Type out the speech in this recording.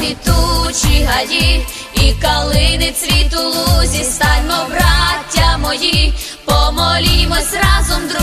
Заквітучі гаї і калини цвіту лузі, станьмо, браття мої, помолімось разом, друзі,